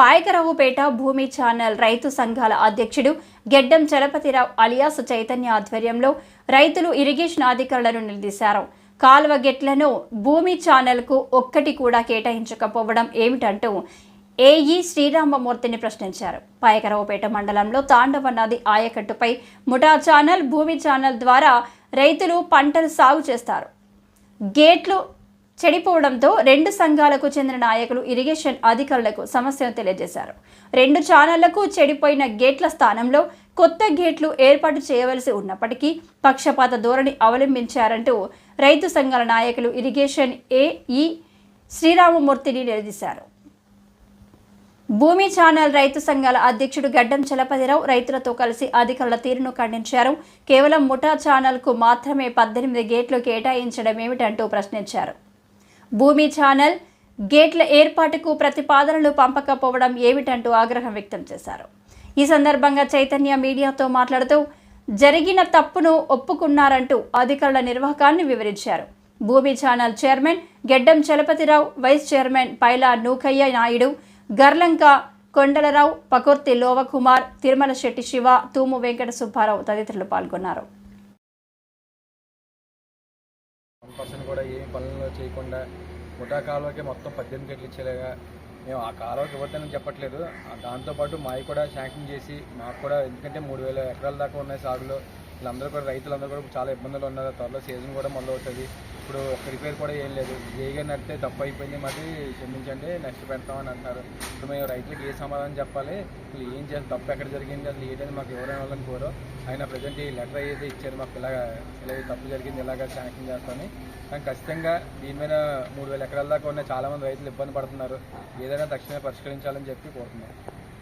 పాయకరావుపేట భూమి ఛానల్ రైతు సంఘాల అధ్యక్షుడు గెడ్డం చలపతిరావు అలియాస్ చైతన్య ఆధ్వర్యంలో రైతులు ఇరిగేషన్ అధికారులను నిలదీశారు. కాలువ గెట్లను భూమి ఛానల్కు ఒక్కటి కూడా కేటాయించకపోవడం ఏమిటంటూ ఏఈ శ్రీరామమూర్తిని ప్రశ్నించారు. పాయకరావుపేట మండలంలో తాండవ నది ఆయకట్టుపై ముఠా ఛానల్ భూమి ఛానల్ ద్వారా రైతులు పంటలు సాగు చేస్తారు. గేట్లు చెడిపోవడంతో రెండు సంఘాలకు చెందిన నాయకులు ఇరిగేషన్ అధికారులకు సమస్యను తెలియజేశారు. రెండు ఛానళ్ళకు చెడిపోయిన గేట్ల స్థానంలో కొత్త గేట్లు ఏర్పాటు చేయవలసి ఉన్నప్పటికీ పక్షపాత ధోరణి అవలంబించారంటూ రైతు సంఘాల నాయకులు ఇరిగేషన్ ఏఈ శ్రీరామమూర్తిని నిలదీశారు. భూమి ఛానల్ రైతు సంఘాల అధ్యక్షుడు గడ్డం చలపతిరావు రైతులతో కలిసి అధికారుల తీరును ఖండించారు. కేవలం ముఠా ఛానల్కు మాత్రమే పద్దెనిమిది గేట్లు కేటాయించడం ఏమిటంటూ ప్రశ్నించారు. భూమి ఛానల్ గేట్ల ఏర్పాటుకు ప్రతిపాదనలు పంపకపోవడం ఏమిటంటూ ఆగ్రహం వ్యక్తం చేశారు. ఈ సందర్భంగా చైతన్య మీడియాతో మాట్లాడుతూ జరిగిన తప్పును ఒప్పుకున్నారంటూ అధికారుల నిర్వాహకాన్ని వివరించారు. Bhoomi channel chairman Geddam Chalapathirao vice chairman Paila Nookaiah Naidu Garlanka Kondalarao Pakurthi Lovakumar Tirumala Setty Siva Thumu Venkata Subbarao తదితరులు పాల్గొన్నారు. పర్సన్ కూడా ఏం పనులు చేయకుండా ముఠా కాలువకి మొత్తం పద్దెనిమిది గంటలు ఇచ్చేలాగా మేము ఆ కాలువకి ఇవ్వద్దని చెప్పట్లేదు. దాంతోపాటు మావి కూడా శాంక్షన్ చేసి మాకు కూడా ఎందుకంటే మూడు వేల ఎకరాల దాకా ఉన్నాయి సాగులో. వీళ్ళందరూ కూడా రైతులందరూ కూడా చాలా ఇబ్బందులు ఉన్నారు. త్వరలో సీజన్ కూడా మొదలవుతుంది ఇప్పుడు ఒక రిపేర్ కూడా ఏం లేదు. ఏగా నడితే తప్పు అయిపోయింది మరి క్షమించండి నెక్స్ట్ పెడతామని అంటున్నారు. ఇప్పుడు మేము రైతులకు ఏ సమాధానం చెప్పాలి? అసలు ఏం చేయాలి? తప్పు ఎక్కడ జరిగింది? అసలు ఏంటని మాకు ఎవరైనా వాళ్ళని కోరో? ఆయన ప్రజెంట్ ఈ లెటర్ అయితే ఇచ్చారు మాకు ఇలాగ ఇలా తప్పు జరిగింది ఇలాగ శాంక్షన్ చేస్తామని. కానీ ఖచ్చితంగా దీని మీద మూడు వేల ఎకరాల దాకా ఉన్న చాలామంది రైతులు ఇబ్బంది పడుతున్నారు. ఏదైనా తక్షణమే పరిష్కరించాలని చెప్పి కోరుతున్నాం.